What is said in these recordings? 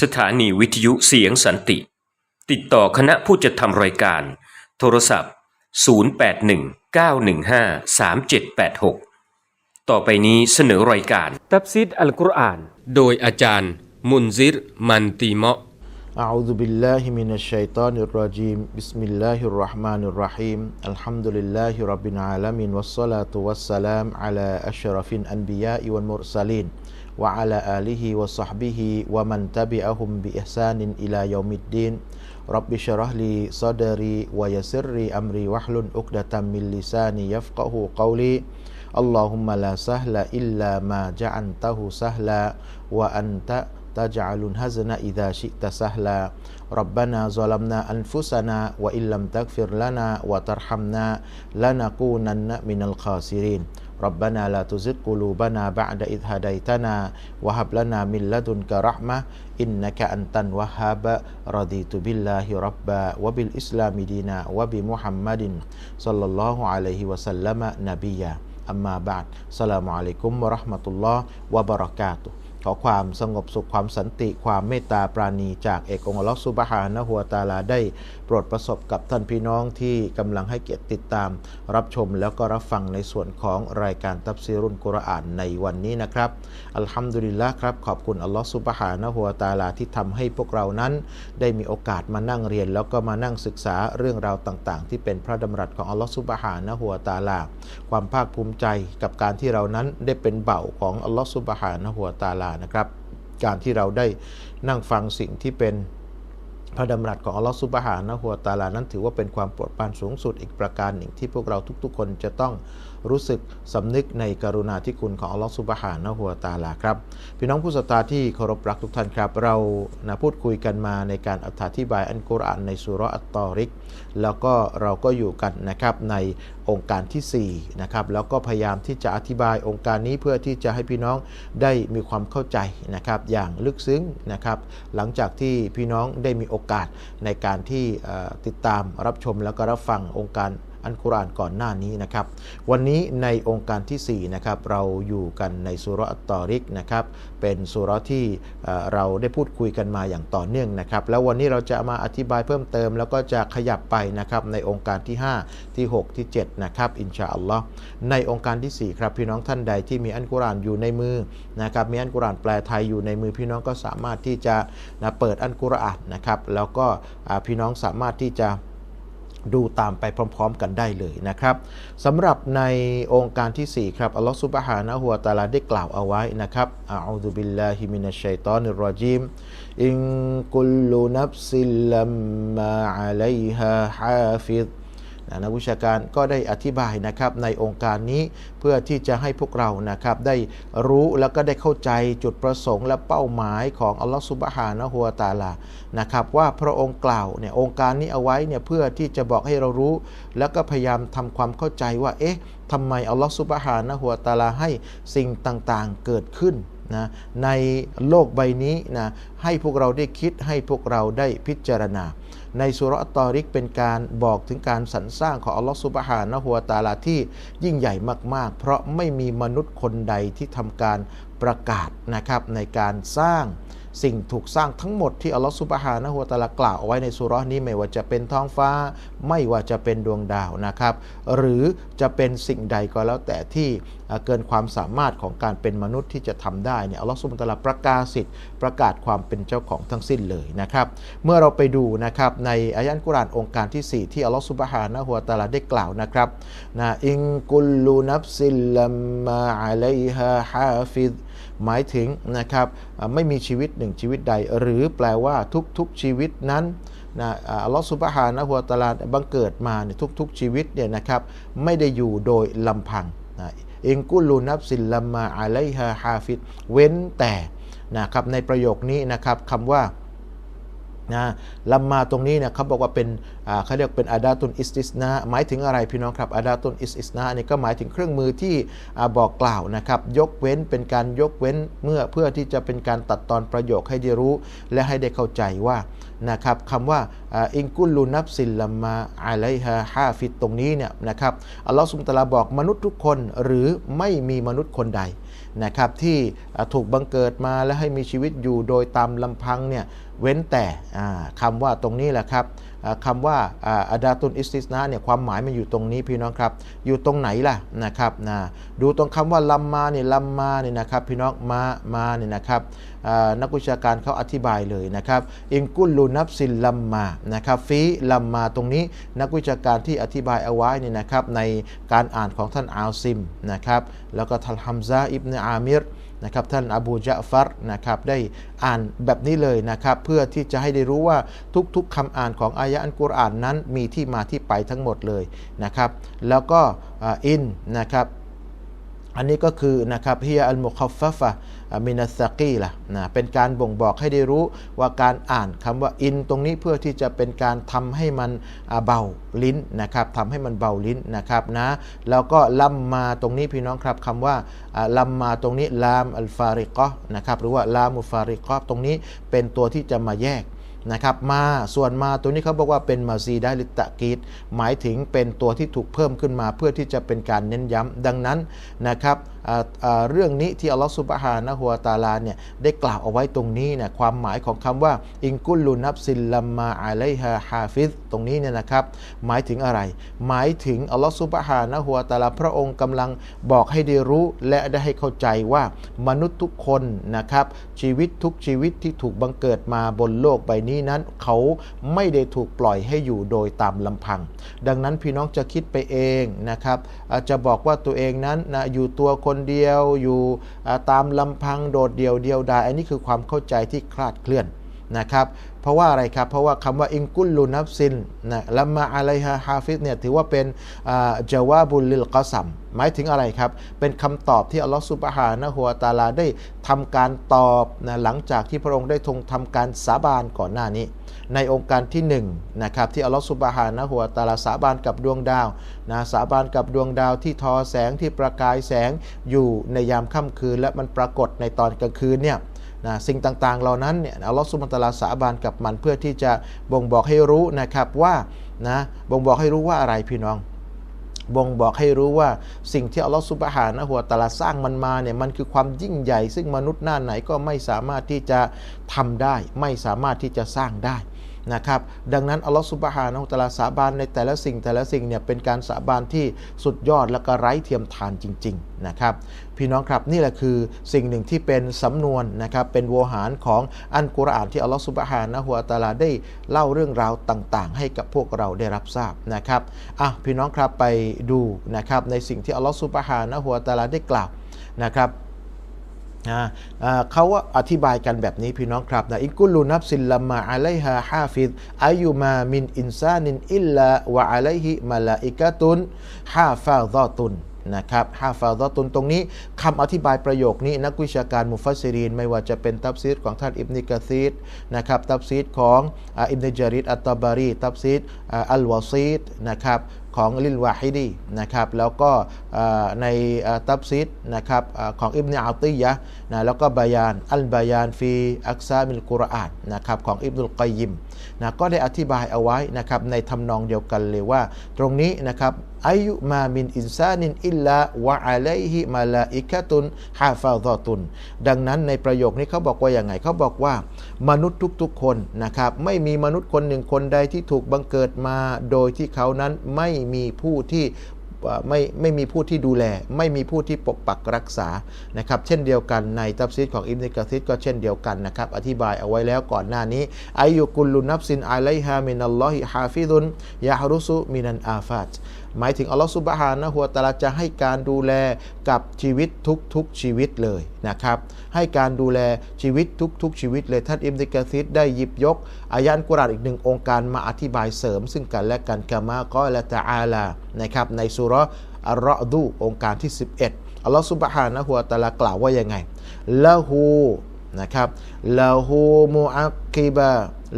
สถานีวิทยุเสียงสันติ ติดต่อคณะผู้จัดทำรายการ โทรศัพท์ 0819153786 ต่อไปนี้เสนอรายการ ตับซิดอัลกุรอาน โดยอาจารย์ มุนซิร มันตีเมาะ أعوذ بالله من الشيطان الرجيم بسم الله الرحمن الرحيم الحمد لله رب العالمين والصلاة والسلام على أشرف الأنبياء والمرسلين wa ala alihi wa sahbihi wa man tabi'ahum bi ihsanin ila yaumiddin. Rabbi syarah li sadari wa yasirri amri wa hlun uqdatan min lisani yafqahu qawli. Allahumma la sahla illa ma ja'antahu sahla wa anta taj'alun hazna idha syi'ta sahla. Rabbana zalamna anfusana wa illam takfir lana wa tarhamna lanakunanna minal khasirin. ربنا لا تزغ قلوبنا بعد إذ هديتنا وهب لنا من لدنك رحمة إنك أنت الوهاب. رضيت بالله ربا وبالإسلام دينا وبمحمد صلى الله عليه وسلم نبيا. أما بعد السلام عليكم ورحمة الله وبركاته. ข อความสงบสุขความสันติความเมตตาปราณีจากเอกองค์อัลลอฮฺซุบฮานะฮัวตะอาลาได้โปรดประสบกับท่านพี่น้องที่กำลังให้เกียรติติดตาม รับชมแล้วก็รับฟังในส่วนของรายการตับซีรุนกุรอานในวันนี้นะครับอัลฮัมดุลิลละครับขอบคุณอัลลอฮฺซุบฮานะฮัวตะอาลาที่ทำให้พวกเรานั้น ได้มีโอกาสมานั่งเรียน แล้วก็มานั่งศึกษาเรื่องราวต่าง ๆ ที่เป็นพระดำรัสของอัลลอฮฺซุบฮานะฮัวตะอาลา ความภาคภูมิใจกับการที่เรานั้นได้เป็นเบ่าของอัลลอฮฺซุบฮานะฮัวตาลานะครับ การที่เราได้นั่งฟังสิ่งที่เป็นพระดำรัสของอัลลอฮฺซุบฮานะฮัวตาลานั้นถือว่าเป็นความโปรดปรานสูงสุดอีกประการหนึ่งที่พวกเราทุกๆ คนจะต้องรู้สึกสำนึกในกรุณาธิคุณของอัลลอฮฺซุบฮานะฮัวตาลาครับ พี่น้องผู้ศรัทธาที่เคารพรักทุกท่านครับ เรานะพูดคุยกันมาในการอธิบายอันกุรอานในสุราะห์อัตตอริก แล้วก็เราก็อยู่กันนะครับในองค์การที่4นะครับแล้วก็พยายามที่จะอธิบายองค์การนี้เพื่อที่จะให้พี่น้องได้มีความเข้าใจนะครับอย่างลึกซึ้งนะครับหลังจากที่พี่น้องได้มีโอกาสในการที่ติดตามรับชมแล้วก็รับฟังองค์การ อันกุรอานก่อนหน้านี้นะครับ วันนี้ในองค์การที่4นะครับเราอยู่กันในสุราะห์อัตตอริกนะครับเป็นสุรที่เราได้พูดคุยกันมาอย่างต่อเนื่องนะครับ แล้ววันนี้เราจะมาอธิบายเพิ่มเติม แล้วก็จะขยับไปนะครับในองค์การที่ 5 ที่ 6 ที่ 7 นะครับอินชาอัลลอฮ์ในองค์การที่4ครับพี่น้องท่านใดที่มีอันกุรอานอยู่ในมือนะครับมีอันกุรอานแปลไทยอยู่ในมือพี่น้องก็สามารถที่จะนะเปิดอันกุรอานนะครับแล้วก็พี่น้องสามารถที่จะ ดูตามไปพร้อม ๆ กันได้เลยนะครับสำหรับในองค์การที่ 4 ครับอัลลอฮฺซุบฮานะฮุวาตาลาได้กล่าวเอาไว้นะครับอาอูซุบิลลาฮิมินัชชัยตอนิรรจิมอินกุลลุนับซิลลัมมาอะลัยฮาฮาฟิด นักวิชาการก็ได้อธิบายนะครับในองค์การนี้เพื่อที่จะให้พวกเรานะครับได้รู้แล้วก็ได้เข้าใจจุดประสงค์และเป้าหมายของอัลลอฮฺซุบฮานะฮูวตาลานะครับว่าพระองค์กล่าวเนี่ยองค์การนี้เอาไว้เนี่ยเพื่อที่จะบอกให้เรารู้ แล้วก็พยายามทำความเข้าใจว่าเอ๊ะทำไมอัลลอฮฺซุบฮานะฮูวตาลาให้สิ่งต่างๆเกิดขึ้น นะในโลกใบนี้นะให้พวกเราได้คิดให้พวกเราได้พิจารณา ในสุรัตตอริกเป็นการบอกถึงการสรรสร้างของอัลลอฮฺสุบฮานะฮัวตาลาที่ยิ่งใหญ่มาก ๆ เพราะไม่มีมนุษย์คนใดที่ทำการประกาศนะครับในการสร้าง สิ่งถูกสร้างทั้งหมดที่อัลลอฮฺซุบฮานะฮูวตะอาลากล่าวเอาไว้ในสุรานี้ไม่ว่าจะเป็นท้องฟ้า ไม่ว่าจะเป็นดวงดาวนะครับ หรือจะเป็นสิ่งใดก็แล้วแต่ที่เกินความสามารถของการเป็นมนุษย์ที่จะทำได้เนี่ยอัลลอฮฺซุบฮานะฮูวะตะอาลาประกาศสิทธิ์ประกาศความเป็นเจ้าของทั้งสิ้นเลยนะครับ เมื่อเราไปดูนะครับในอายะห์กุรานองค์การที่ 4 ที่อัลลอฮฺซุบฮานะฮูวตะอาลาได้กล่าวนะครับนะอิงกุลลูนับซิลลัมมาอะลัยฮาฮาฟิด หมายถึงนะครับไม่มีชีวิตหนึ่งชีวิตใด หรือแปลว่าทุกๆชีวิตนั้นนะอัลลอฮฺสุบฮานะฮูวตาลาบังเกิดมาในทุก ๆ ชีวิตเนี่ยนะครับไม่ได้อยู่โดยลำพังนะอิงกุลูนับสินลัมมาอะลัยฮาฮาฟิดเว้นแต่นะครับในประโยคนี้นะครับคำว่า นะลัมมาตรงนี้เนี่ยเขาบอกว่าเป็นเขาเรียกเป็นอาดาตุนอิสติสนาหมายถึงอะไรพี่น้องครับอาดาตุนอิสติสนานี่ก็หมายถึงเครื่องมือที่อบอกกล่าวนะครับ ยกเว้นเป็นการยกเว้นเมื่อเพื่อที่จะเป็นการตัดตอนประโยคให้ได้รู้ และให้ได้เข้าใจว่านะครับคำว่าอิงกุลลูนับซิลลัมมาอะไลฮาฮาฟิดตรงนี้เนี่ยนะครับอัลลอฮฺสุบตลาบอกมนุษย์ทุกคนหรือไม่มีมนุษย์คนใดนะครับที่ถูกบังเกิดมาและให้มีชีวิตอยู่โดยตามลำพังเนี่ย เว้นแต่คำว่าตรงนี้แหละครับคำว่าอาดาตุนอิสติสนะเนี่ยความหมายมันอยู่ตรงนี้พี่น้องครับ อยู่ตรงไหนล่ะนะครับนะดูตรงคำว่าลัมมาเนี่ยลัมมาเนี่ยนะครับพี่น้องมามาเนี่ยนะครับนักวิชาการเขาอธิบายเลยนะครับอิงกุลลูนับซิลลัมมานะครับฟีลัมมาตรงนี้นักวิชาการที่อธิบายเอาไว้เนี่ยนะครับในการอ่านของท่านอาซิมนะครับแล้วก็ทัลฮัมซาอิบเนอามิร นะครับท่านอบูจาฟัรนะครับได้อ่านแบบนี้เลยนะครับเพื่อที่จะให้ได้รู้ว่าทุกๆคำอ่านของอายะอันกุรอานนั้นมีที่มาที่ไปทั้งหมดเลยนะครับแล้วก็อินนะครับ อันนี้ก็คือนะครับเฮิยอัลมุคฟฟะมินัสกีล่ะนะเป็นการบ่งบอกให้ได้รู้ว่าการอ่านคำว่าอินตรงนี้เพื่อที่จะเป็นการทำให้มันเบาลิ้นนะครับทำให้มันเบาลิ้นนะครับนะแล้วก็ลัมมาตรงนี้พี่น้องครับคำว่าอ่าลัมมาตรงนี้ลามอัลฟาริกะนะครับหรือว่าลามุฟาริกะตรงนี้เป็นตัวที่จะมาแยก นะครับมาส่วนมาตัวนี้เขาบอกว่าเป็นมาซีได้ลิตะกีดหมายถึงเป็นตัวที่ถูกเพิ่มขึ้นมาเพื่อที่จะเป็นการเน้นย้ำดังนั้นนะครับ เรื่องนี้ที่อัลลอฮฺสุบฮานะฮัวะตาลาเนี่ยได้กล่าวเอาไว้ตรงนี้เนี่ยความหมายของคำว่าอิงกุลลูนับซิลลัมมาอะไลฮาฮาฟิซตรงนี้เนี่ยนะครับ หมายถึงอะไร หมายถึงอัลลอฮฺสุบฮานะฮัวะตาลาพระองค์กำลังบอกให้ได้รู้และได้ให้เข้าใจว่ามนุษย์ทุกคนนะครับ ชีวิตทุกชีวิตที่ถูกบังเกิดมาบนโลกใบนี้นั้น เขาไม่ได้ถูกปล่อยให้อยู่โดยตามลำพัง ดังนั้นพี่น้องจะคิดไปเองนะครับ อาจจะบอกว่าตัวเองนั้นนะอยู่ตัวคนเดียวอยู่ตามลำพังโดดเดี่ยวเดียวดายอันนี้คือความเข้าใจที่คลาดเคลื่อน นะครับเพราะว่าอะไรครับเพราะว่าคำว่าอิงกุลลูนับซินนะลัมาอะไลฮะฮาฟิซเนี่ยถือว่าเป็นจาวาบุลลิลกอซัมหมายถึงอะไรครับ เป็นคำตอบที่อัลลอฮฺสุบฮานะฮัวตาลาได้ทำการตอบนะหลังจากที่พระองค์ได้ทงทำการสาบานก่อนหน้านี้ ในองค์การที่1นงนะครับที่อัลลอฮฺสุบฮานะฮัวตาลาสาบานกับดวงดาวนะสาบานกับดวงดาวที่ทอแสงที่ประกายแสงอยู่ในยามค่ำคืน และมันปรากฏในตอนกลางคืนเนี่ย นะสิ่งต่างๆ เหล่านั้นเนี่ยอัลลอฮฺสุบฮานตะอาลาสาบานกับมันเพื่อที่จะบ่งบอกให้รู้นะครับว่านะบ่งบอกให้รู้ว่าอะไรพี่น้อง บ่งบอกให้รู้ว่าสิ่งที่อัลลอฮฺสุบฮานะหัวตะลาสร้างมันมาเนี่ยมันคือความยิ่งใหญ่ ซึ่งมนุษย์หน้าไหนก็ไม่สามารถที่จะทำได้ ไม่สามารถที่จะสร้างได้ นะครับดังนั้นอัลลอฮฺสุบฮานะฮูวตะอาลาสาบานในแต่ละสิ่งแต่ละสิ่งเนี่ยเป็นการสาบานที่สุดยอดและก็ไร้เทียมทานจริงๆนะครับพี่น้องครับนี่แหละคือสิ่งหนึ่งที่เป็นสำนวนนะครับเป็นโวหารของอันกุรอานที่อัลลอฮฺสุบฮานะฮูวตาลาได้เล่าเรื่องราวต่างๆ ให้กับพวกเราได้รับทราบนะครับอะพี่น้องครับไปดูนะครับในสิ่งที่อัลลอฮฺสุบฮานะฮูวตาลาได้กล่าวนะครับ อ่าอ่าเขาอธิบายกันแบบนี้พี่น้องครับนะอิกุลูนับซิลลมาอะไลฮาฮาฟิดอายุมามินอินซานินอิลลาวะอะไลฮิมาลาอิกะตุนฮาฟาซอตุนนะครับฮาฟาดอตุนตรงนี้คำอธิบายประโยคนี้นักวิชาการมุฟัสซิรีน ไม่ว่าจะเป็นตับซีดของท่านอิบนิกะซีดนะครับตับซีดของอิบนิจาริดอัตตาบารี ตับซีดอัลวาซีดนะครับของลิลวาฮิดีนะครับแล้วก็ในตับซีดนะครับของอิบเนอัติยะนะแล้วก็บายานอัลบายานฟีอักซามิลกุรอานนะครับของอิบนุลกัยยิมนะก็ได้อธิบายเอาไว้นะครับในทำนองเดียวกันเลยว่าตรงนี้นะครับอายุมามินอินซานินอิลลาวะอะลัยฮิมาลาอิกะตุนฮาฟาซอตุน ดังนั้นในประโยคนี้เขาบอกว่าอย่างไงเขาบอกว่า มนุษย์ทุกๆคนนะครับ ไม่มีมนุษย์คนหนึ่งคนใดที่ถูกบังเกิดมา โดยที่เขานั้นไม่มีผู้ที่ไม่ไม่มีผู้ที่ดูแล ไม่มีผู้ที่ปกปักรักษานะครับเช่นเดียวกันในตัฟซีดของอิบนิกะซิดก็เช่นเดียวกันนะครับอธิบายเอาไว้แล้วก่อนหน้านี้อายุกุลลุนับซินอะไลฮามินัลลอฮิฮาฟิดุนยาฮรุสุมินันอาฟาต หมายถึงอัลลอฮฺสุบฮานะฮัวตะอาลาจะให้การดูแลกับชีวิตทุกๆชีวิตเลยนะครับ ให้การดูแลชีวิตทุกๆชีวิตเลยท่านอิบนิกะซิดได้หยิบยกอายะห์อัลกุรานอีกหนึ่งองค์การมาอธิบายเสริม ซึ่งกันและกันกามากอละตะอาลานะครับในสุรอัลรอดูองค์การที่ 11อัลลอฮฺสุบฮานะฮัวตะอาลากล่าวว่ายังไงละหูนะครับละหูมุอักกิบะ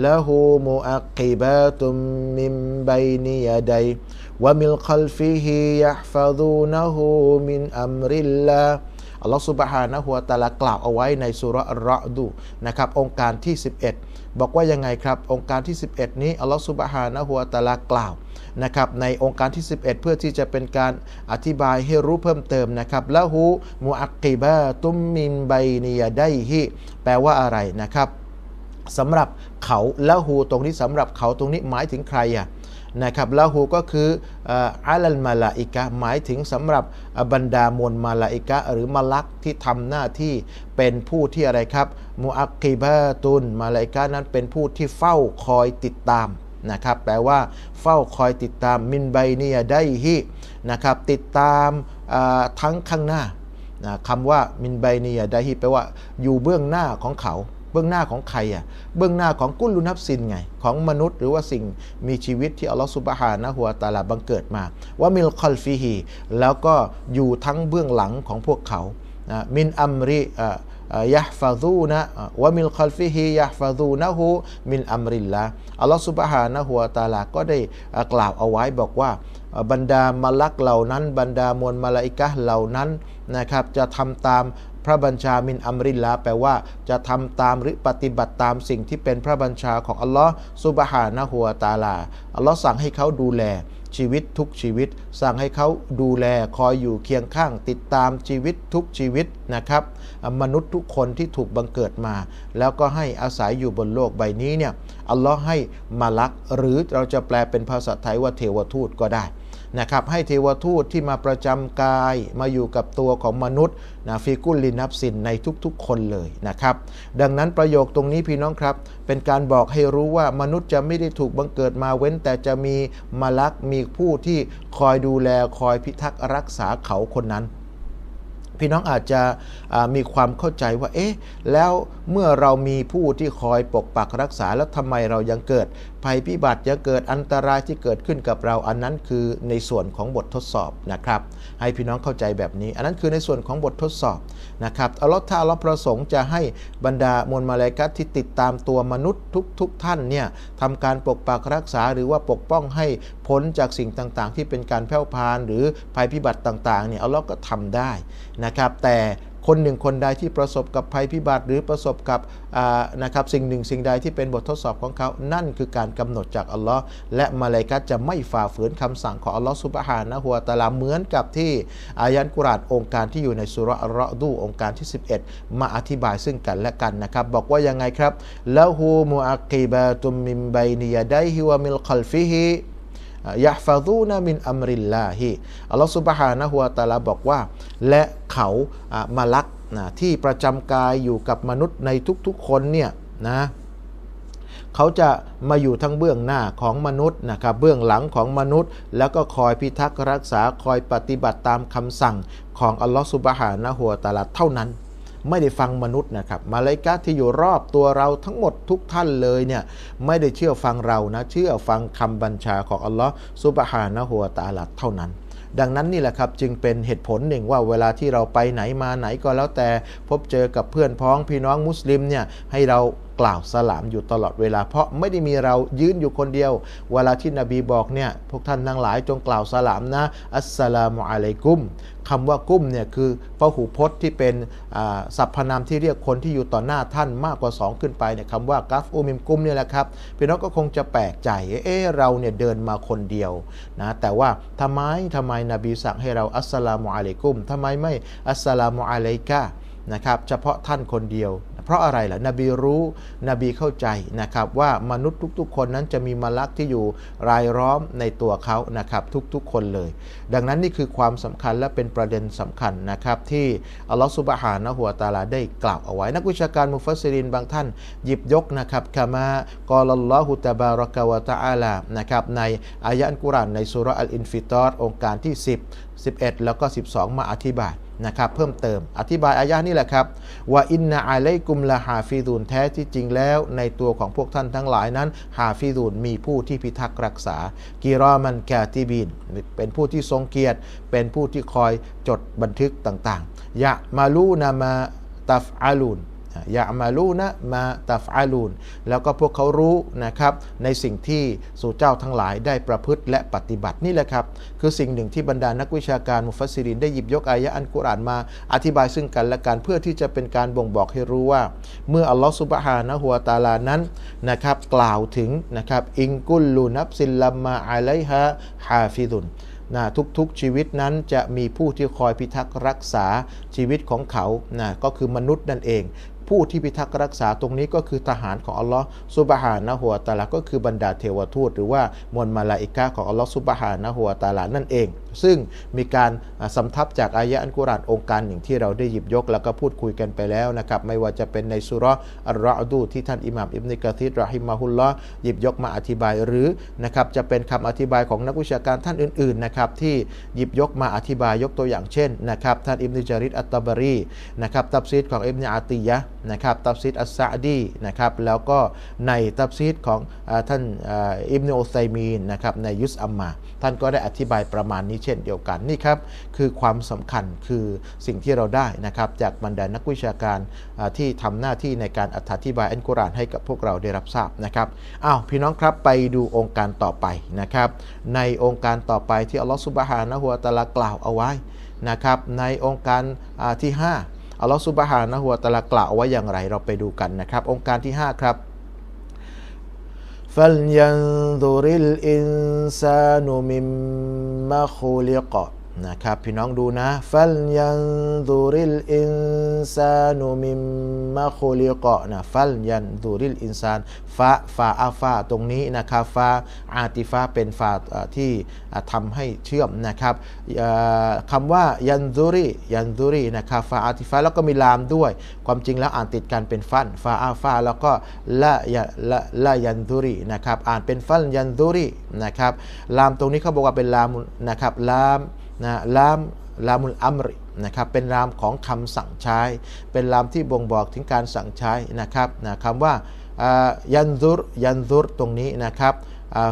ละหูมุอักกิบะตุมมิมบัยนิยาดัย ومن خلفه يحفظونه من أمر الله อัลลอฮฺสุบฮานะฮุวาตะอาลากล่าวเอาไว้ในสุราะห์อัรเราะดูนะครับ องค์การที่ 11 บอกว่ายังไงครับ องค์การที่ 11 นี้อัลลอฮฺสุบฮานะฮุวาตะอาลากล่าวนะครับในองค์การที่ 11 เพื่อที่จะเป็นการอธิบายให้รู้เพิ่มเติมนะครับละหูมุอักกิบะตุมมินไบนียไดฮิแปลว่าอะไรนะครับสำหรับเขาละหูตรงนี้สำหรับเขาตรงนี้หมายถึงใครอ่ะ นะครับละหูก็คืออาลัลมาลาอิกะหมายถึงสำหรับบรรดามวลมาลาอิกะหรือมาลักที่ทำหน้าที่เป็นผู้ที่อะไรครับมุอักกิบะตุนมาลาอิกะนั้นเป็นผู้ที่เฝ้าคอยติดตามนะครับแปลว่าเฝ้าคอยติดตามมินไบเนียได้ฮินะครับติดตามทั้งข้างหน้านะคำว่ามินไบเนียได้ฮิแปลว่าอยู่เบื้องหน้าของเขา เบื้องหน้าของใครอะ เบื้องหน้าของกุลุนับสินไง ของมนุษย์หรือว่าสิ่งมีชีวิตที่อัลลอฮฺสุบฮานะหัวตาลาบังเกิดมา ว่ามิลคอลฟิฮีแล้วก็อยู่ทั้งเบื้องหลังของพวกเขา มินอัมริยะฟาซูนะวะมิลคอลฟิฮียะฟาซูนะฮูมินอัมริลละอัลลอฮฺสุบฮานะหัวตาลาก็ได้กล่าวเอาไว้บอกว่าบรรดามาลักเหล่านั้น บรรดามวลมาลาอิกะเหล่านั้นนะครับจะทำตาม พระบัญชามินอัมริลลาแปลว่าจะทำตามหรือปฏิบัติตามสิ่งที่เป็นพระบัญชาของอัลลอฮ์สุบฮานะฮัวตาลา อัลลอฮ์สั่งให้เขาดูแลชีวิตทุกชีวิต สั่งให้เขาดูแลคอยอยู่เคียงข้าง ติดตามชีวิตทุกชีวิตนะครับ มนุษย์ทุกคนที่ถูกบังเกิดมา แล้วก็ให้อาศัยอยู่บนโลกใบนี้เนี่ยอัลลอฮ์ให้มาลักหรือเราจะแปลเป็นภาษาไทยว่าเทวทูตก็ได้ นะครับให้เทวทูตที่มาประจำกายมาอยู่กับตัวของมนุษย์นะฟิกุลลินับสินในทุกๆ คนเลยนะครับ ดังนั้นประโยคตรงนี้พี่น้องครับ เป็นการบอกให้รู้ว่ามนุษย์จะไม่ได้ถูกบังเกิดมาเว้น แต่จะมีมาลักมีผู้ที่คอยดูแลคอยพิทักษ์รักษาเขาคนนั้น พี่น้องอาจจะมีความเข้าใจว่า เอ๊ะ แล้วเมื่อเรามีผู้ที่คอยปกปักรักษาแล้วทำไมเรายังเกิด ภัยพิบัติยังเกิดอันตรายที่เกิดขึ้นกับเราอันนั้นคือในส่วนของบททดสอบนะครับ ให้พี่น้องเข้าใจแบบนี้ อันนั้นคือในส่วนของบททดสอบนะครับอัลลอฮ์ถ้าอัลลอฮ์ประสงค์จะให้บรรดามวลมาลากัตที่ติดตามตัวมนุษย์ทุกๆทท่านเนี่ยทำการปกปักรักษาหรือว่าปกป้องให้พ้นจากสิ่งต่างๆ ที่เป็นการแผ่พานหรือภัยพิบัติต่างๆเนี่ยอัลลอฮ์ก็ทำได้นะครับ แต่คนหนึ่งคนใดที่ประสบกับภัยพิบัติหรือประสบกับนะครับสิ่งหนึ่งสิ่งใดที่เป็นบททดสอบของเขา นั่นคือการกำหนดจากอัลลอฮ์และมาเลกัตจะไม่ฝ่าฝืนคำสั่งของอัลลอฮ์สุบฮานะฮัวตาลาเหมือนกับที่อายันกุรานองค์การที่อยู่ในสุรรอดูองค์การที่ 11 มาอธิบายซึ่งกันและกันนะครับ บอกว่ายังไงครับละหูมุอักีบะตุมมิมไบนียไดฮิวะมิลคัลฟิฮิ ยะฟาซูนามินอัมริลลาฮิอัลลอฮฺสุบฮานะฮุวาตาลาบอกว่า และเขามาลักนะที่ประจำกายอยู่กับมนุษย์ในทุกๆคนเนี่ยนะเขาจะมาอยู่ทั้งเบื้องหน้าของมนุษย์นะครับเบื้องหลังของมนุษย์ แล้วก็คอยพิทักษ์รักษาคอยปฏิบัติตามคำสั่งของอัลลอฮฺสุบฮานะฮุวาตาลาเท่านั้น ไม่ได้ฟังมนุษย์นะครับมาเลกาที่อยู่รอบตัวเราทั้งหมดทุกท่านเลยเนี่ยไม่ได้เชื่อฟังเรานะ เชื่อฟังคำบัญชาของอัลลอฮ์ซุบฮานะฮัวตาลัดเท่านั้นดังนั้นนี่แหละครับจึงเป็นเหตุผลหนึ่งว่าเวลาที่เราไปไหนมาไหนก็แล้วแต่พบเจอกับเพื่อนพ้องพี่น้องมุสลิมเนี่ยให้เรา กล่าวสลามอยู่ตลอดเวลา เพราะไม่ได้มีเรายืนอยู่คนเดียว เวลาที่นบีบอกเนี่ยพวกท่านทั้งหลายจงกล่าวสลามนะอัสสลามุอะลัยกุมคำว่ากุ้มเนี่ยคือพหูพจน์ที่เป็นสรรพนามที่เรียกคนที่อยู่ต่อหน้าท่านมากกว่า 2 ขึ้นไปเนี่ยคำว่ากัฟอุมิมกุ้มเนี่ยแหละครับพี่น้องก็คงจะแปลกใจเออเราเนี่ยเดินมาคนเดียวนะแต่ว่าทำไมทำไมนบีสั่งให้เราอัสสลามุอะลัยกุมทำไมไม่อัสสลามุอะลัยกะ นะครับเฉพาะท่านคนเดียว เพราะอะไรล่ะนบีรู้นบีเข้าใจนะครับว่ามนุษย์ทุกๆ คนนั้นจะมีมลักที่อยู่รายล้อมในตัวเขานะครับทุกๆ คนเลย ดังนั้นนี่คือความสำคัญและเป็นประเด็นสำคัญนะครับที่อัลลอฮฺสุบฮานะหัวตาลาได้กล่าวเอาไว้ นักวิชาการมุฟัสซิรินบางท่านหยิบยกนะครับคามากอลัลลอฮุตบารกะวะตะอาลานะครับในอายะอัลกุรอานในสุรอัลอินฟิตอรองค์การที่ 10 11 แล้วก็ 12 มาอธิบาย นะครับเพิ่มเติม อธิบายอายะนี้แหละครับว่าอินนาอัลัยกุมละฮาฟิดูนแท้ที่จริงแล้ว ในตัวของพวกท่านทั้งหลายนั้นฮาฟิดูนมีผู้ที่พิทักษ์รักษากีรอมันแกติบิน เป็นผู้ที่ทรงเกียรติ เป็นผู้ที่คอยจดบันทึกต่างๆยะมาลูนามาตัฟอาลูน ยามาลูนะมาตัฟอาลูนแล้วก็พวกเขารู้นะครับในสิ่งที่สู่เจ้าทั้งหลายได้ประพฤติและปฏิบัตินี่แหละครับ คือสิ่งหนึ่งที่บรรดานักวิชาการมุฟัสซิริน ได้หยิบยกอายะอันกุรอานมาอธิบายซึ่งกันและกันเพื่อที่จะเป็นการบ่งบอกให้รู้ว่า เมื่ออัลลอฮฺสุบฮานะฮัวะตาลานั้นนะครับกล่าวถึงนะครับอิงกุลลูนับซิลลัมมาอะลัยฮะฮาฟิดุนนะทุกๆชีวิตนั้นจะมีผู้ที่คอยพิทักษ์รักษาชีวิตของเขานะก็คือมนุษย์นั่นเอง ผู้ที่พิทักษ์รักษาตรงนี้ก็คือทหารของอัลลอฮ์ซุบฮานะฮัวตะอาลาก็คือบรรดาเทวทูต หรือว่ามวลมาลาอิกะของอัลลอฮ์ซุบฮานะฮัวตะอาลานั่นเองซึ่งมีการสำทับจากอายะอันกุรานองค์การหนึ่งที่เราได้หยิบยก แล้วก็พูดคุยกันไปแล้วนะครับไม่ว่าจะเป็นในสุรอัลรอดูที่ท่านอิหม่ามอิบนุกะซีรรอฮิมะฮุลลอหยิบยกมาอธิบายหรือนะครับจะเป็นคำอธิบายของนักวิชาการท่านอื่นๆนะครับที่หยิบยกมาอธิบายยกตัวอย่างเช่นนะครับท่านอิบนุจาริดอัตตบารีนะครับตับซีดของอิบนุอาติยะนะครับตับซีดอัสซะอดีนะครับแล้วก็ในตับซีดของท่านอิบนุอุซัยมีนนะครับในยุสอัมมา ท่านก็ได้อธิบายประมาณนี้เช่นเดียวกันนี่ครับคือความสำคัญคือสิ่งที่เราได้นะครับจากบรรดานักวิชาการที่ทำหน้าที่ในการอธิบายอันกุรอานให้กับพวกเราได้รับทราบนะครับอ้าวพี่น้องครับไปดูองค์การต่อไปนะครับในองค์การต่อไปที่อัลลอฮฺซุบฮานะฮูวะตะอาลากล่าวเอาไว้นะครับในองค์การที่ห้าอัลลอฮฺซุบฮานะฮูวะตะอาลากล่าวไว้อย่างไรเราไปดูกันนะครับ องค์การที่ห้าครับ فلينظر الإنسان مما خلق. นะครับพี่น้องดูนะฟัลยันดูริลอินซานุมิมมาโคลิกะนะฟัลยันดูริลอินซานฟาฟาอาฟาตรงนี้นะครับฟาอาติฟาเป็นฟาที่ทำให้เชื่อมนะครับคำว่ายันดูริยันดูรินะครับฟาอาติฟาแล้วก็มีลามด้วย ความจริงแล้วอ่านติดกันเป็นฟันฟาอาฟาแล้วก็ละละละยันดูรินะครับอ่านเป็นฟันยันดูรินะครับลามตรงนี้เขาบอกว่าเป็นลามนะครับลาม นะลามลามุลอัมรินะครับเป็นลามของคำสั่งใช้ เป็นลามที่บ่งบอกถึงการสั่งใช้นะครับนะคำว่ายันซุรยันซุรตรงนี้นะครับ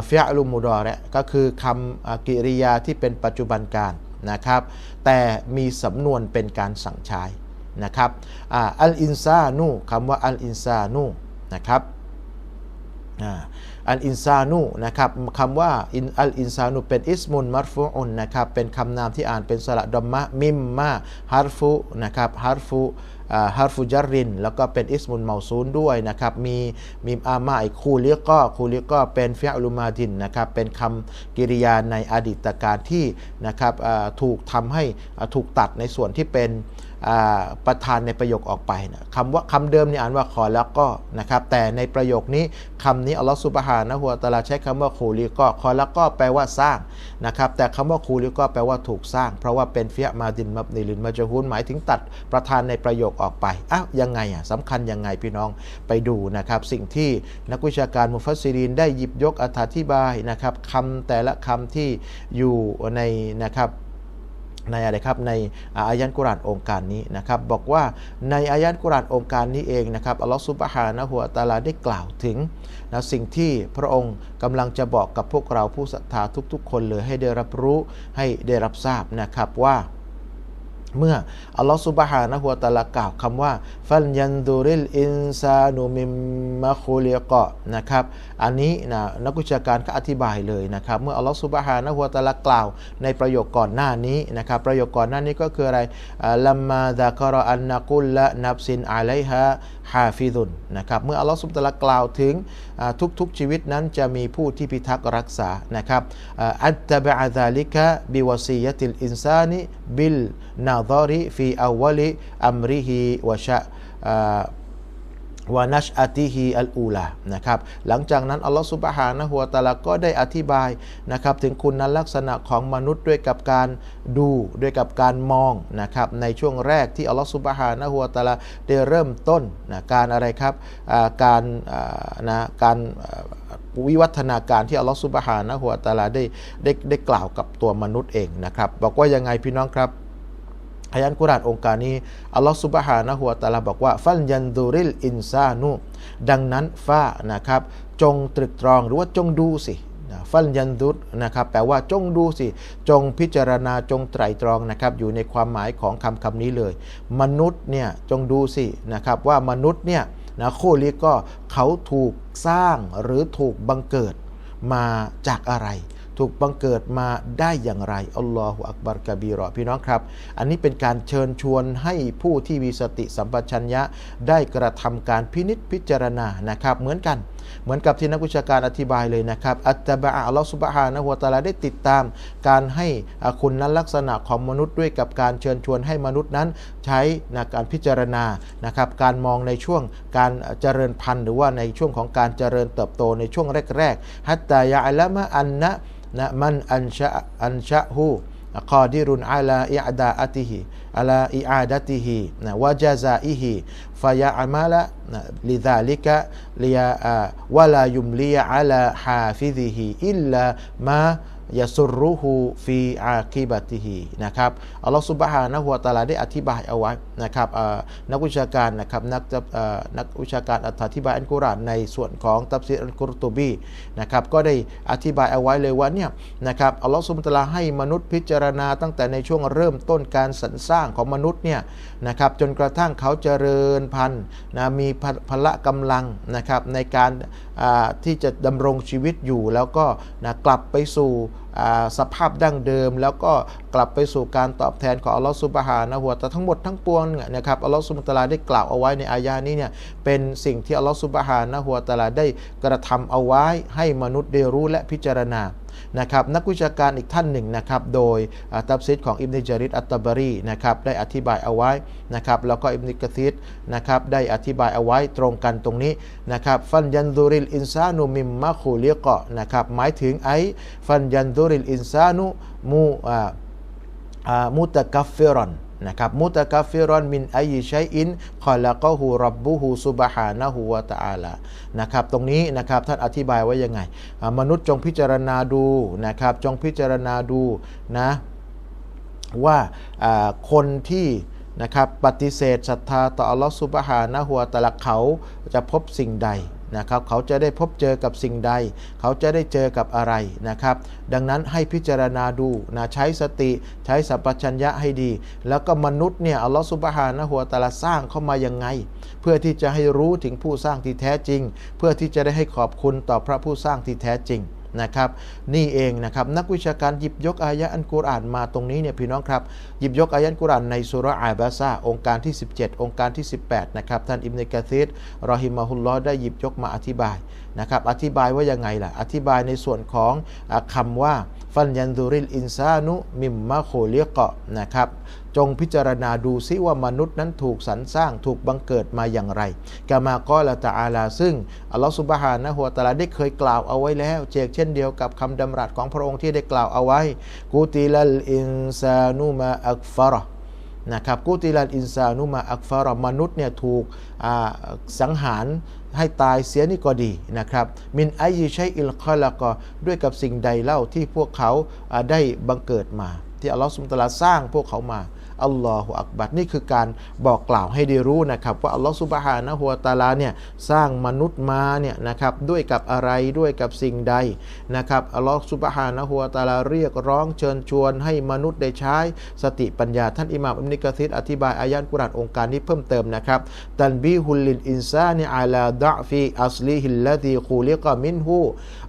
ฟิอัลุมุดอระก็คือคำอกิริยาที่เป็นปัจจุบันการนะครับ แต่มีสำนวนเป็นการสั่งใช้นะครับอัลอินซานูคำว่าอัลอินซานูนะครับ อัลอินซานูนะครับคำว่าอินอัลอินซานูเป็นอิสมุนมัรฟูอุนนะครับเป็นคำนามที่อ่านเป็นสระดอมมะมิมมาฮารฟุนะครับฮารฟุฮารฟุจาริน แล้วก็เป็นอิสมุนเมาซูนด้วยนะครับ มีมีอามาอีกคูเลียก็คูเลียก็เป็นฟิอัลุมาดินนะครับ เป็นคำกริยาในอดีตการที่นะครับถูกทำให้ถูกตัดในส่วนที่เป็น ประธานในประโยคออกไปนะคำว่าคำเดิมนี่อ่านว่าขอแล้วก็นะครับ แต่ในประโยคนี้คำนี้อัลลอฮฺสุบฮานะฮูวตะอาลาใช้คำว่าคูลีก็ขอแล้วก็แปลว่าสร้างนะครับ แต่คำว่าคูลีก็แปลว่าถูกสร้าง เพราะว่าเป็นเฟียมาดินมับนิลินมาจฮูนหมายถึงตัดประธานในประโยคออกไปอ้าวยังไงอะสำคัญยังไงพี่น้องไปดูนะครับ สิ่งที่นักวิชาการมุฟัสซิรินได้หยิบยกอธิบายนะครับคำแต่ละคำที่อยู่ในนะครับ ในอะไรครับในอายันกุรานองค์การนี้นะครับบอกว่าในอายันกุรานองค์การนี้เองนะครับอัลลอฮฺซุบฮานะฮูวะตะอาลาได้กล่าวถึงนะสิ่งที่พระองค์กำลังจะบอกกับพวกเราผู้ศรัทธาทุกๆ คนเลยให้ได้รับรู้ให้ได้รับทราบนะครับว่า เมื่ออัลลอฮฺสุบฮานะฮูวะตะลากล่าวคำว่า ฟัลยันดูริลอินซานุมิมมะคูลิกะนะครับ อันนี้นะนักวิชาการก็อธิบายเลยนะครับ เมื่ออัลลอฮฺสุบฮานะฮูวะตะลากล่าว ในประโยคก่อนหน้านี้นะครับ ประโยคก่อนหน้านี้ก็คืออะไรลัมมาดะกรออันนักุลละนับซินอะไลฮะ ฮาฟิดุนนะครับเมื่ออัลลอฮฺสุบตะละกล่าวถึงทุกๆชีวิตนั้นจะมีผู้ที่พิทักษ์รักษานะครับอัตตะบะอาซาลิกะบิวซียะติลอินซานิบิลนาซาริฟีอาวลิอัมริฮิวะชะ วานัชอาติฮีอัลอูลานะครับหลังจากนั้นอัลลอฮฺสุบฮานะฮัวตาลาก็ได้อธิบายนะครับถึงคุณลักษณะของมนุษย์ด้วยกับการดูด้วยกับการมองนะครับในช่วงแรกที่อัลลอฮฺสุบฮานะฮัวตาลาได้เริ่มต้นนะการอะไรครับการนะการวิวัฒนาการที่อัลลอฮฺสุบฮานะฮัวตาลาได้ได้ได้กล่าวกับตัวมนุษย์เองนะครับบอกว่ายังไงพี่น้องครับ อายันกุรานองค์การนี้อัลลอฮฺสุบฮานะฮุวาตะอาลาบอกว่า ฟัลยันดูริลอินซานุดังนั้นฟ้านะครับ จงตรึกตรองหรือว่าจงดูสิฟัลยันดุดนะครับแปลว่าจงดูสิ จงพิจารณาจงไตรตรองนะครับ อยู่ในความหมายของคำคำนี้เลย มนุษย์เนี่ยจงดูสินะครับว่ามนุษย์เนี่ยนะโคลิก็เขาถูกสร้างหรือถูกบังเกิดมาจากอะไร ถูกบังเกิดมาได้อย่างไรอัลลอฮฺอักบารกะบีรอพี่น้องครับ อันนี้เป็นการเชิญชวนให้ผู้ที่มีสติสัมปชัญญะได้กระทำการพินิษพิจารณานะครับเหมือนกัน เหมือนกับที่นักวิชาการอธิบายเลยนะครับ อัตตบะอัลลอฮฺสุบฮานะฮุวตะอาลาได้ติดตาม การให้คุณนั้นลักษณะของมนุษย์ด้วยกับการเชิญชวนให้มนุษย์นั้นใช้นะการพิจารณานะครับการมองในช่วงการเจริญพันธุ์ หรือว่าในช่วงของการเจริญเติบโตในช่วงแรกๆฮัตตายะอัลมะอันนะนะมันอันชะอันชะฮู กอดิรุนอาลาอิอาดาอติฮิอา อย่าสุรุฮูฟีอาคิบัติฮีนะครับอัลลอฮฺสุบฮานะฮุวาตาลาได้อธิบายเอาไว้นะครับนักวิชาการนะครับนักนักวิชาการอธิบายอัลกุรอานในส่วนของตัฟซีรอัลกุรตุบีนะครับก็ได้อธิบายเอาไว้เลยว่าเนี่ยนะครับอัลลอฮฺสุบฮานะฮูวะตาลาให้มนุษย์พิจารณาตั้งแต่ในช่วงเริ่มต้นการสรรสร้างของมนุษย์เนี่ยนะครับจนกระทั่งเขาเจริญพันธุ์นะมีพละกำลังนะครับในการที่จะดำรงชีวิตอยู่แล้วก็นะกลับไปสู่สภาพดั้งเดิม แล้วก็กลับไปสู่การตอบแทนของอัลลอฮฺสุบฮานะฮูวแต่ทั้งหมดทั้งปวงนะครับอัลลอฮฺสุบฮานะฮูวะตาลาได้กล่าวเอาไว้ในอายานี้เนี่ยเป็นสิ่งที่อัลลอฮฺสุบฮานะฮูวตาลาได้กระทำเอาไว้ให้มนุษย์ได้รู้และพิจารณา นะครับนักวิชาการอีกท่านหนึ่งนะครับโดยตับซิดของอิบนิจาริดอัตตบารีนะครับได้อธิบายเอาไว้นะครับแล้วก็อิบนิกะซิดนะครับได้อธิบายเอาไว้ตรงกันตรงนี้นะครับฟันยันดูริลอินซานุมิมมะคูลิกะนะครับหมายถึงไอฟันยันดูริลอินซานุมูอ่ามุตะกัฟฟิรอน นะครับมุตะกัฟิรอนมินอัยชัยอินคอละกะฮูรับบุฮูซุบฮานะฮูวะตะอาลานะครับตรงนี้นะครับท่านอธิบายไว้ยังไง มนุษย์จงพิจารณาดูนะครับจงพิจารณาดูนะว่าคนที่นะครับปฏิเสธศรัทธาต่ออัลลอฮฺซุบฮานะฮูวะตะอาลาเขาจะพบสิ่งใด นะครับเขาจะได้พบเจอกับสิ่งใด เขาจะได้เจอกับอะไรนะครับ ดังนั้นให้พิจารณาดูนะใช้สติใช้สัพพัญญะให้ดี แล้วก็มนุษย์เนี่ยอัลลอฮฺสุบฮานะหัวตาลาสร้างเข้ามายังไง เพื่อที่จะให้รู้ถึงผู้สร้างที่แท้จริง เพื่อที่จะได้ให้ขอบคุณต่อพระผู้สร้างที่แท้จริง นะครับนี่เองนะครับนักวิชาการหยิบยกอายะอันกุรอานมาตรงนี้เนี่ยพี่น้องครับหยิบยกอายะอันกุรอานในสุราะห์อาบาซาองค์การที่ 17 องค์การที่ 18นะครับท่านอิบเนกะซีรรอฮิมะฮุลลอได้หยิบยกมาอธิบายนะครับอธิบายว่ายังไงล่ะอธิบายในส่วนของอาคำว่าฟันยันดูริลอินซานุมิมมะโคเลียกะนะครับ จงพิจารณาดูซิว่ามนุษย์นั้นถูกสรรสร้างถูกบังเกิดมาอย่างไรกามากอละตะอาลา ซึ่งอัลลอฮฺสุบฮานะฮุวตะอาลาได้เคยกล่าวเอาไว้แล้วเจกเช่นเดียวกับคำดำรัสของพระองค์ที่ได้กล่าวเอาไว้ กูติลัลอินซานุมาอักฟาระนะครับกูติลัลอินซานุมาอักฟารมนุษย์เนี่ยถูกสังหารให้ตายเสียนี่ก็ดีนะครับ มินไอยิชัยอิลคอละก็ด้วยกับสิ่งใดเล่าที่พวกเขาได้บังเกิดมา ที่อัลลอฮฺสุบฮานะฮูวะตาลาสร้างพวกเขามา อัลลอฮฺอักบัดนี่คือการบอกกล่าวให้ได้รู้นะครับ ว่าอัลลอฮฺสุบฮานะฮูวตาลาเนี่ยสร้างมนุษย์มาเนี่ยนะครับด้วยกับอะไรด้วยกับสิ่งใดนะครับอัลลอฮฺสุบฮานะฮูวตาลาเรียกร้องเชิญชวนให้มนุษย์ได้ใช้สติปัญญาท่านอิหม่ามอิบนุกะซีรอธิบายอายะห์กุรานองค์การนี้เพิ่มเติมนะครับตันบีฮุลลินอินซานิอาลาดะฟีอัสลีฮิลลตีคูลิกะมินฮู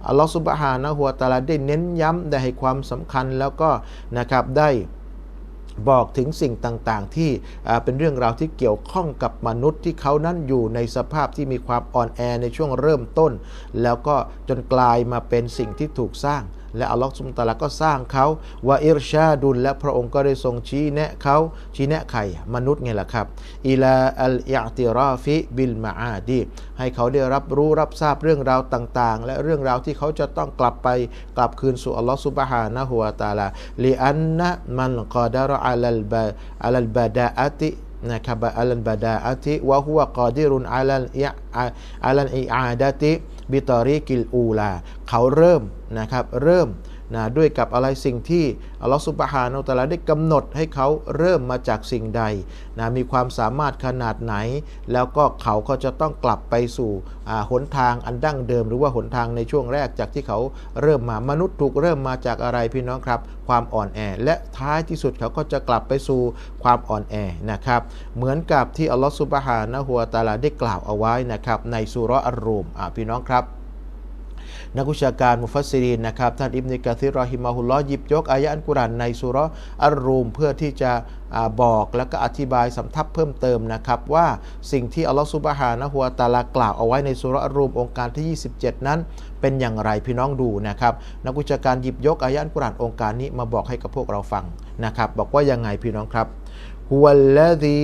อัลลอฮฺสุบฮานะฮูวตาลาได้เน้นย้ำได้ให้ความสำคัญแล้วก็นะครับได้ บอกถึงสิ่งต่างๆ ที่เป็นเรื่องราวที่เกี่ยวข้องกับมนุษย์ที่เขานั้นอยู่ในสภาพที่มีความอ่อนแอในช่วงเริ่มต้น แล้วก็จนกลายมาเป็นสิ่งที่ถูกสร้าง และอัลลอฮฺสุบตะอาลาก็สร้างเขาว่าอิรชาดุลและพระองค์ก็ได้ทรงชี้แนะเขาชี้แนะใครมนุษย์ไงล่ะครับอิลาอัลอิอติราฟิบิลมาอาดีให้เขาได้รับรู้รับทราบเรื่องราวต่าง ๆ และเรื่องราวที่เขาจะต้องกลับไปกลับคืนสู่อัลลอฮฺสุบฮานะฮูวะตาลาลิอันนะมันกอดารอัลลบะอัลลบะดาอตินะครับอัลบาดาอติวะฮุวะกอดิรุนอัลอิอัลอิอาดติ บิตอริกิลอูลา เขาเริ่มนะครับเริ่ม นะด้วยกับอะไรสิ่งที่อัลลอฮฺสุบฮานาอัลตะลาได้กำหนดให้เขาเริ่มมาจากสิ่งใดนะมีความสามารถขนาดไหน แล้วก็เขาก็จะต้องกลับไปสู่หนทางอันดั้งเดิม หรือว่าหนทางในช่วงแรกจากที่เขาเริ่มมามนุษย์ถูกเริ่มมาจากอะไรพี่น้องครับ ความอ่อนแอ และท้ายที่สุดเขาก็จะกลับไปสู่ความอ่อนแอนะครับเหมือนกับที่อัลลอฮฺสุบฮานะฮัวตะอาลาได้กล่าวเอาไว้นะครับในสุรอัรรูมอ่าพี่น้องครับ นักวิชาการมุฟัสซิรีนนะครับท่านอิบนุกะซีรรอฮิมาฮุลลอฮ์หยิบยกอายะอันกุรอานในสุราะห์อัรรูมเพื่อที่จะบอกแล้วก็อธิบายสำทับเพิ่มเติมนะครับว่าสิ่งที่อัลลอฮฺซุบฮานะฮูวะตาลากล่าวเอาไว้ในสุราะห์อัรรูมองค์การที่ 27 นั้น เป็นอย่างไรพี่น้องดูนะครับนักวิชาการหยิบยกอายะอันกุรอานองค์การนี้มาบอกให้กับพวกเราฟังนะครับบอกว่ายังไงพี่น้องครับฮุวัลลซี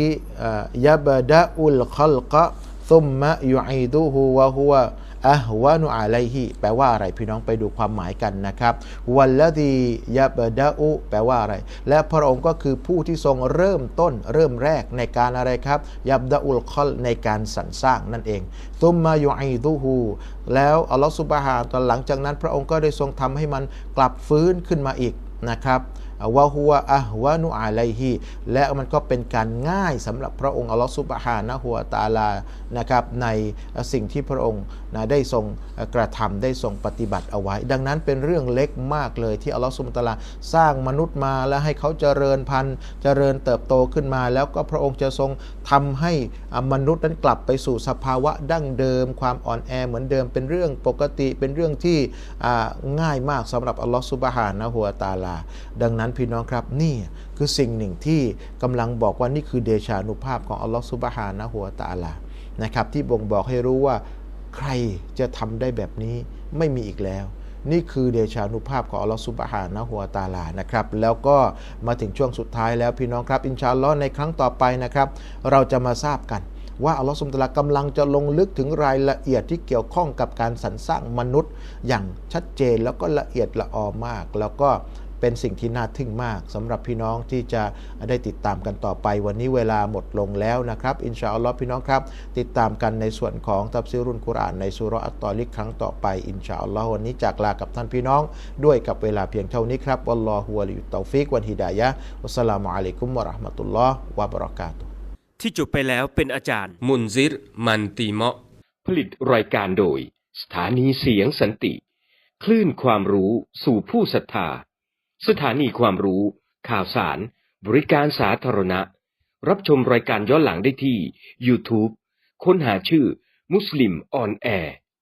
ยะบดะอุลคัลกะซุมมะยุอีดุฮูวะฮุวะ อะฮวานุอะลัยฮิแปลว่าอะไรพี่น้องไปดูความหมายกันนะครับวัลลดียะบดะอุแปลว่าอะไร และพระองค์ก็คือผู้ที่ทรงเริ่มต้นเริ่มแรกในการอะไรครับยับดะอุลคอลในการสรรสร้างนั่นเองซุมมายุอีดุฮูแล้วอัลลอฮฺสุบฮานตอนหลังจากนั้น พระองค์ก็ได้ทรงทำให้มันกลับฟื้นขึ้นมาอีกนะครับวะฮุวะอะฮวานุอะไลฮีและมันก็เป็นการง่ายสำหรับพระองค์อัลลอฮฺซุบฮานะฮุวตาลานะครับในสิ่งที่พระองค์นะได้ทรงกระทำได้ทรงปฏิบัติเอาไว้ ดังนั้นเป็นเรื่องเล็กมากเลยที่อัลลอฮฺซุบฮานะฮูวตาลาสร้างมนุษย์มาแล้วให้เขาเจริญพันธุ์เจริญเติบโตขึ้นมา แล้วก็พระองค์จะทรงทำให้มนุษย์นั้นกลับไปสู่สภาวะดั้งเดิม ความอ่อนแอเหมือนเดิมเป็นเรื่องปกติเป็นเรื่องที่ง่ายมากสำหรับอัลลอฮฺซุบฮานะฮูวตาลา ดังนั้นพี่น้องครับนี่คือสิ่งหนึ่งที่กำลังบอกว่านี่คือเดชานุภาพของอัลลอฮฺซุบฮานะฮูวตาลานะครับที่บ่งบอกให้รู้ว่าใครจะทำได้แบบนี้ไม่มีอีกแล้ว นี่คือเดชานุภาพของอัลลอฮฺซุบฮานะฮูวตาลานะครับแล้วก็มาถึงช่วงสุดท้ายแล้วพี่น้องครับ อินชาอัลลอฮ์ในครั้งต่อไปนะครับเราจะมาทราบกันว่าอัลลอฮฺสุบฮานะฮูวะตะอาลากำลังจะลงลึกถึงรายละเอียดที่เกี่ยวข้องกับการสรรสร้างมนุษย์ อย่างชัดเจนแล้วก็ละเอียดละออมาก แล้วก็ เป็นสิ่งที่น่าทึ่งมากสำหรับพี่น้องที่จะได้ติดตามกันต่อไป วันนี้เวลาหมดลงแล้วนะครับ อินชาอัลลอฮ์พี่น้องครับ ติดตามกันในส่วนของตับซิรุนกุรอานในสุรอัตตอลิกครั้งต่อไปอินชาอัลลอฮ์วันนี้จากลากับท่านพี่น้อง ด้วยกับเวลาเพียงเท่านี้ครับวัลลอฮุวะลิยุตตอฟิกวันฮิดายะฮ์วัสสลามุอะลัยกุมวะราะห์มะตุลลอฮ์วะบะเราะกาตุที่จบไปแล้วเป็นอาจารย์ มุนซิร มันตีเมาะ ผลิตรายการโดย สถานีเสียงสันติ คลื่นความรู้สู่ผู้ศรัทธา สถานีความรู้ ข่าวสาร บริการสาธารณะ รับชมรายการย้อนหลังได้ที่ YouTube ค้นหาชื่อ มุสลิมออนแอร์